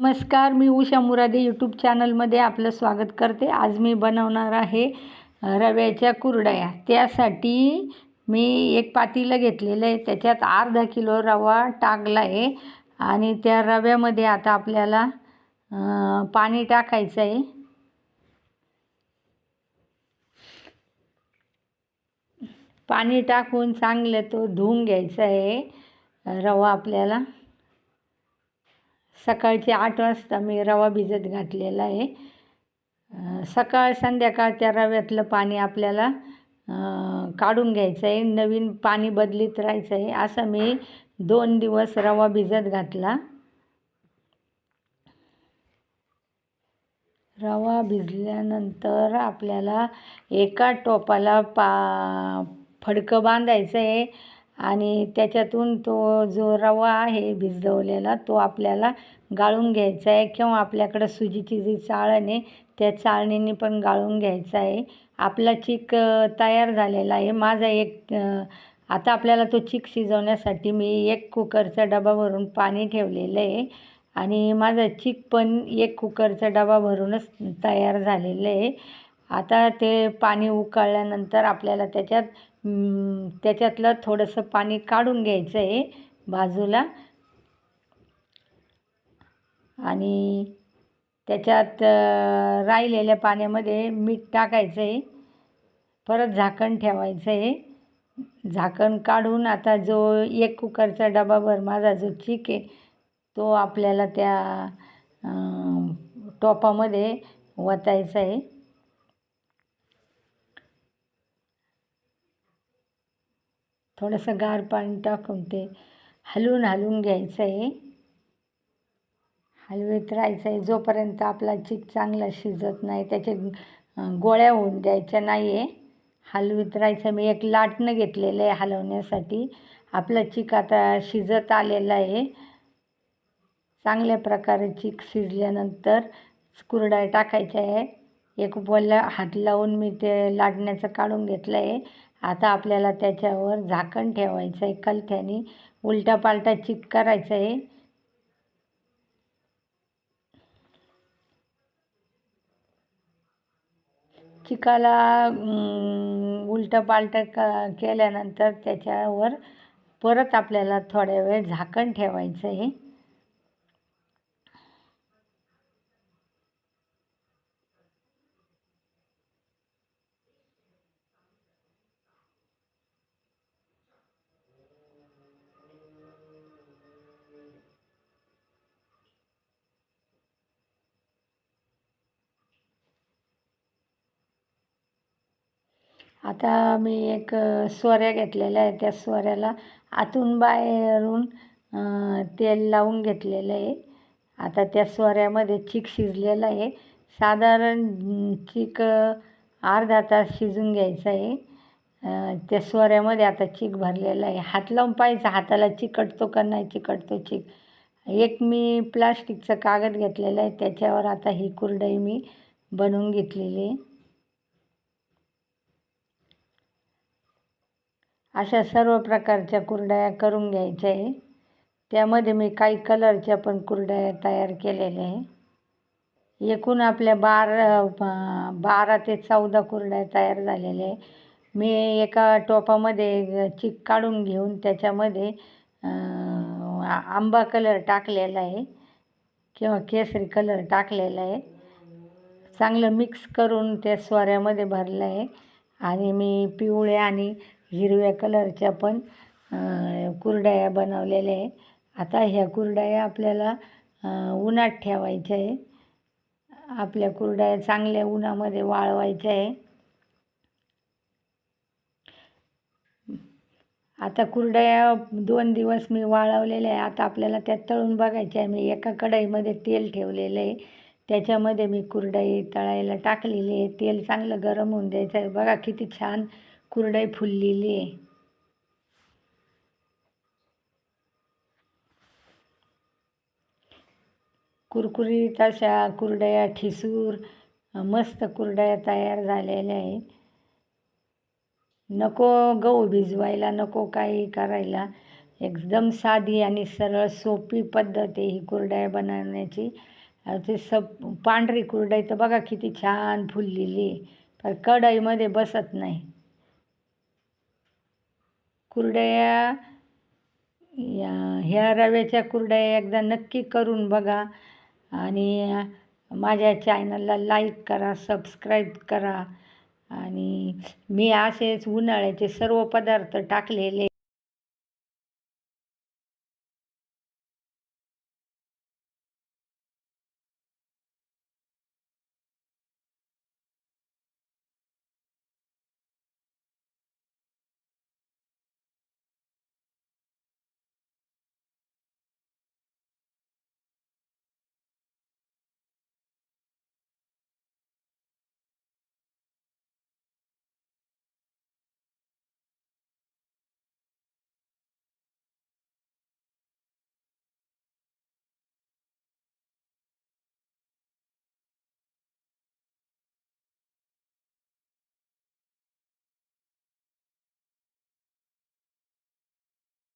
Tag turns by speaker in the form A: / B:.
A: नमस्कार मी उषा मुरादे यूट्यूब चॅनलमध्ये आपलं स्वागत करते. आज मी बनवणार आहे रव्याच्या कुरडया. त्यासाठी मी एक पातीलं घेतलेलं आहे. त्याच्यात अर्धा किलो रवा टाकला आहे आणि त्या रव्यामध्ये आता आपल्याला पाणी टाकायचं आहे. पाणी टाकून चांगलं तो धुवून घ्यायचा आहे. रवा आपल्याला सकाळचे आठ वाजता मी रवा भिजत घातलेला आहे. सकाळ संध्याकाळ त्या रव्यातलं पाणी आपल्याला काढून घ्यायचं आहे. नवीन पाणी बदलीत राहायचं आहे. असं मी दोन दिवस रवा भिजत घातला. रवा भिजल्यानंतर आपल्याला एका टोपाला पा फडकं बांधायचं आहे. आणि त्याच्यातून तो जो रवा आहे भिजवलेला तो आपल्याला गाळून घ्यायचा आहे किंवा आपल्याकडं सुजीची जी चाळण आहे त्या चाळणीने पण गाळून घ्यायचा आहे. आपला चिक तयार झालेला आहे. माझा एक आता आपल्याला तो चिक शिजवण्यासाठी मी एक कुकरचा डबा भरून पाणी ठेवलेलं आहे. आणि माझा चिक पण एक कुकरचा डबा भरूनच तयार झालेलं आहे. आता ते पाणी उकळल्यानंतर आपल्याला त्याच्यात त्याच्यातलं थोडंसं पाणी काढून घ्यायचं आहे बाजूला. आणि त्याच्यात राहिलेल्या पाण्यामध्ये मीठ टाकायचं आहे परत झाकण ठेवायचं आहे झाकण काढून आता जो एक कुकरचा डबाभर माझा जो चिक आहे तो आपल्याला त्या टोपामध्ये वतायचा आहे थोडंसं गार पाणी टाकून ते हलवून हलवून घ्यायचं आहे. हलवीत राहायचं आहे. जोपर्यंत आपला चीक चांगला शिजत नाही त्याचे गोळ्या होऊन द्यायच्या नाही आहे हलवीत राहायचं. मी एक लाटणं घेतलेलं आहे हलवण्यासाठी. आपला चीक आता शिजत आलेला आहे. चांगल्या प्रकारे चीक शिजल्यानंतर कुरडया टाकायच्या आहे एक बोलला हात लावून मी ते लाटण्याचं काढून घेतलं आहे. आता आपल्याला त्याच्यावर झाकण ठेवायचं आहे कलथ्याने. उलटा पालटा चिक करायचं आहे. चिकाला उलटं क केल्यानंतर त्याच्यावर परत आपल्याला थोड्या वेळ झाकण ठेवायचं आहे. आता मी एक स्वऱ्या सोऱ्या घेतलेल्या आहे त्या सोऱ्याला आतून बाहेरून तेल लावून घेतलेलं आहे. आता त्या सोऱ्यामध्ये चिक शिजलेलं आहे. साधारण चीक चिक अर्धा तास शिजून घ्यायचं आहे. त्या सोऱ्यामध्ये आता चिक भरलेला आहे. हात लावून पाहायचं हाताला चिकटतो का नाही चिकटतो चिक. एक मी प्लास्टिकचं कागद घेतलेलं आहे. त्याच्यावर आता ही कुरडई मी बनवून घेतलेली आहे. अशा सर्व प्रकारच्या कुरडया करून घ्यायच्या आहे. त्यामध्ये मी काही कलरच्या पण कुरडया तयार केलेल्या आहे. एकूण आपल्या बारा बारा ते चौदा कुरड्या तयार झालेल्या आहे. मी एका टोपामध्ये चिक काढून घेऊन त्याच्यामध्ये आंबा कलर टाकलेला आहे किंवा केसरी कलर टाकलेला आहे. चांगलं मिक्स करून त्या स्वऱ्यामध्ये भरलं आहे. आणि मी पिवळे आणि हिरव्या कलरच्या पण कुरडया बनवलेल्या आहे आता ह्या कुरडया आपल्याला उन्हात ठेवायच्या आहे आपल्या कुरडया चांगल्या उन्हामध्ये वाळवायच्या आहे आता कुरडया दोन दिवस मी वाळवलेल्या आहे आता आपल्याला त्या तळून बघायच्या आहे मी एका कढईमध्ये तेल ठेवलेलं आहे. त्याच्यामध्ये मी कुरडई तळायला टाकलेली आहे तेल चांगलं गरम होऊन द्यायचं आहे. बघा किती छान कुरडई फुललेली आहे. कुरकुरीत अशा कुरडया ठिसूर मस्त कुरडया तयार झालेल्या आहेत. नको गहू भिजवायला नको काही करायला. एकदम साधी आणि सरळ सोपी पद्धत आहे ही कुरडया बनवण्याची. ते सब पांढरी कुरडई तर बघा किती छान फुललेली आहे. पण कढईमध्ये बसत नाही. कुरडया या ह्या रव्याच्या कुरडया एकदा नक्की करून बघा. आणि माझ्या चॅनलला लाईक करा सबस्क्राईब करा. आणि मी असेच उन्हाळ्याचे सर्व पदार्थ टाकलेले